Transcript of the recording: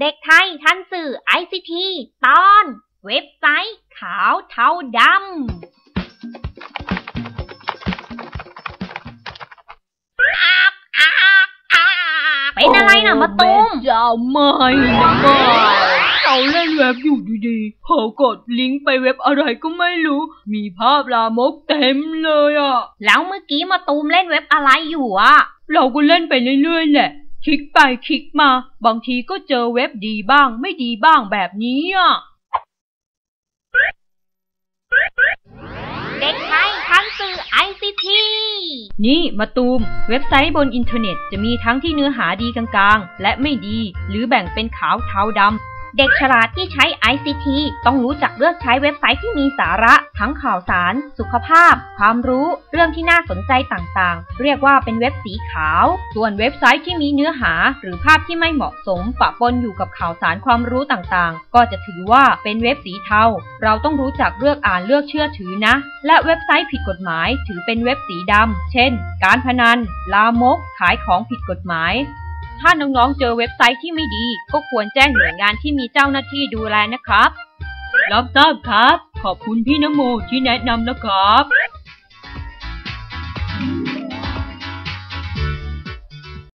เด็กไทยทันสื่อ ICT ตอน เว็บไซต์ ขาวเทาดำเป็นอะไรน่ะมาตุ้มจะไม่นะไม่เราเล่นเว็บอยู่ดีๆเผลอกดลิงก์ไปเว็บอะไรก็ไม่รู้ มีภาพลามกเต็มเลยอะ แล้วเมื่อกี้มาตูมเล่นเว็บอะไรอยู่อะ เราก็เล่นไปเรื่อยๆแหละ คลิกไปคลิกมา บางทีก็เจอเว็บดีบ้าง ไม่ดีบ้างแบบนี้อะ เด็กไทยทันสื่อ ICT นี่มาตูม เว็บไซต์บนอินเทอร์เน็ตจะมีทั้งที่เนื้อหาดีกลางๆ และไม่ดี หรือแบ่งเป็นขาวเทาดำ เด็กฉลาดที่ใช้ ICT ต้องรู้จักเลือกใช้เว็บไซต์ที่มีสาระ ทั้งข่าวสาร สุขภาพ ความรู้ เรื่องที่น่าสนใจต่างๆ เรียกว่าเป็นเว็บสีขาว ส่วนเว็บไซต์ที่มีเนื้อหา หรือภาพที่ไม่เหมาะสมปะปนอยู่กับข่าวสารความรู้ต่างๆ ก็จะถือว่าเป็นเว็บสีเทา เราต้องรู้จักเลือกอ่านเลือกเชื่อถือนะ และเว็บไซต์ผิดกฎหมาย ถือเป็นเว็บสีดำเช่น การพนัน ลามก ขายของผิดกฎหมาย ถ้าน้องๆ เจอเว็บไซต์ที่ไม่ดี ก็ควรแจ้งหน่วยงานที่มีเจ้าหน้าที่ดูแลนะครับ รับทราบครับ ขอบคุณพี่นโมที่แนะนำนะครับ